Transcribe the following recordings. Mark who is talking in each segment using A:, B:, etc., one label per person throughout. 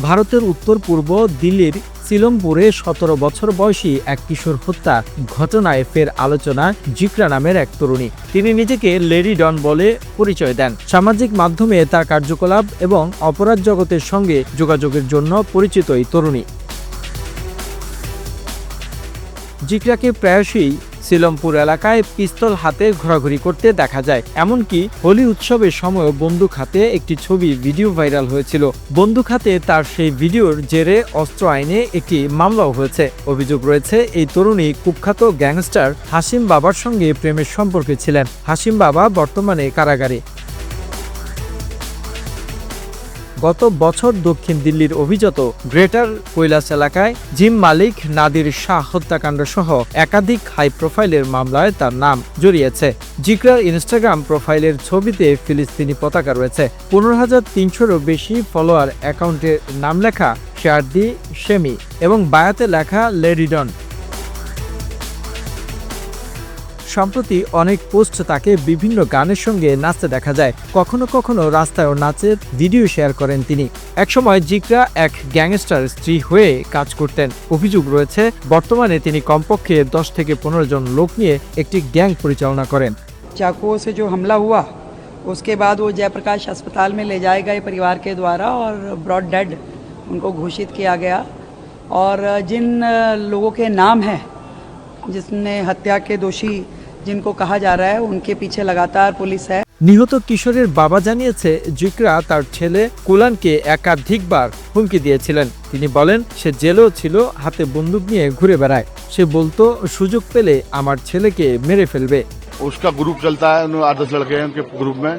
A: ভারতের উত্তর পূর্ব দিল্লির সিলমপুরে সতেরো বছর বয়সী এক কিশোর হত্যা ঘটনায় ফের আলোচনা জিকরা নামের এক তরুণী। তিনি নিজেকে লেডি ডন বলে পরিচয় দেন। সামাজিক মাধ্যমে তার কার্যকলাপ এবং অপরাধ জগতের সঙ্গে যোগাযোগের জন্য পরিচিত এই তরুণী। জিকরাকে প্রায়শই সিলমপুর এলাকায় পিস্তল হাতে ঘোরাঘুরি করতে দেখা যায়। এমনকি হোলি উৎসবের সময় বন্দুক হাতে একটি ছবি ভিডিও ভাইরাল হয়েছিল। বন্দুক হাতে তার সেই ভিডিওর জেরে অস্ত্র আইনে একটি মামলাও হয়েছে। অভিযোগ রয়েছে, এই তরুণী কুখ্যাত গ্যাংস্টার হাসিম বাবার সঙ্গে প্রেমের সম্পর্কে ছিলেন। হাসিম বাবা বর্তমানে কারাগারে। গত বছর দক্ষিণ দিল্লির অভিজাত গ্রেটার কৈলাস এলাকায় জিম মালিক নাদির শাহ হত্যাকাণ্ড সহ একাধিক হাই প্রোফাইলের মামলায় তার নাম জড়িয়েছে। জিকরার ইনস্টাগ্রাম প্রোফাইলের ছবিতে ফিলিস্তিনি পতাকা রয়েছে। পনেরো হাজার তিনশোরও বেশি ফলোয়ার অ্যাকাউন্টের নাম লেখা শার্দি শেমি এবং বায়াতে লেখা লেডিডন সম্প্রতি অনেক পোস্ট তাকে বিভিন্ন গানের সঙ্গে নাচতে দেখা যায় কখনো কখনো রাস্তায়ও নাচের ভিডিও শেয়ার করেন তিনি একসময় জিকরা এক গ্যাংস্টার স্ত্রী হয়ে কাজ করতেন অভিযোগ রয়েছে বর্তমানে তিনি কমপক্ষে দশ থেকে পনেরো জন লোক নিয়ে একটি গ্যাং পরিচালনা করেন
B: चाकुओं से जो हमला हुआ उसके बाद वो जयप्रकाश अस्पताल में ले जाए गए परिवार के द्वारा और ब्रॉड डेड उनको घोषित किया गया और जिन लोगों के नाम हैं जिसने हत्या के दोषी जिनको कहा जा रहा है उनके पीछे लगातार पुलिस है
A: নিহত কিশোরের বাবা জানিয়েছে জিকরা তার ছেলে কুলানকে একাধিকবার হুমকি দিয়েছিলেন তিনি বলেন সে জেলেও ছিল হাতে বন্দুক নিয়ে ঘুরে বেড়ায় সে বলতো সুযোগ পেলে আমার ছেলেকে মেরে ফেলবে
C: उसका ग्रुप चलता है उन्होंने आठ दस लड़के हैं उनके ग्रुप में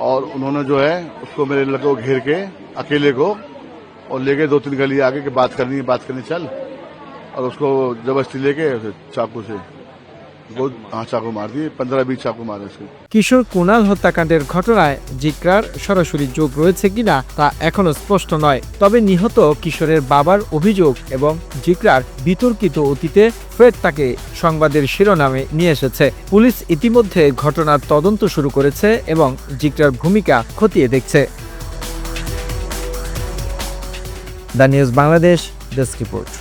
C: और उन्होंने जो है उसको मेरे लड़के को घेर के अकेले को और लेके दो तीन गली आगे के बात करनी है बात करनी चल और उसको जबरदस्ती लेके चाकू से চাকু মার দিয়ে পনেরো বিশ চাকু মারে
A: কিশোর কুণাল হত্যাকাণ্ডের ঘটনায় জিকরার সরাসরি যোগ রয়েছে কিনা তা এখনও স্পষ্ট নয়। তবে নিহত কিশোরের বাবার অভিযোগ এবং জিকরার বিতর্কিত অতীতে ফের তাকে সংবাদের শিরোনামে নিয়ে এসেছে। পুলিশ ইতিমধ্যে ঘটনার তদন্ত শুরু করেছে এবং জিকরার ভূমিকা খতিয়ে দেখছে। The News Bangladesh, desk report.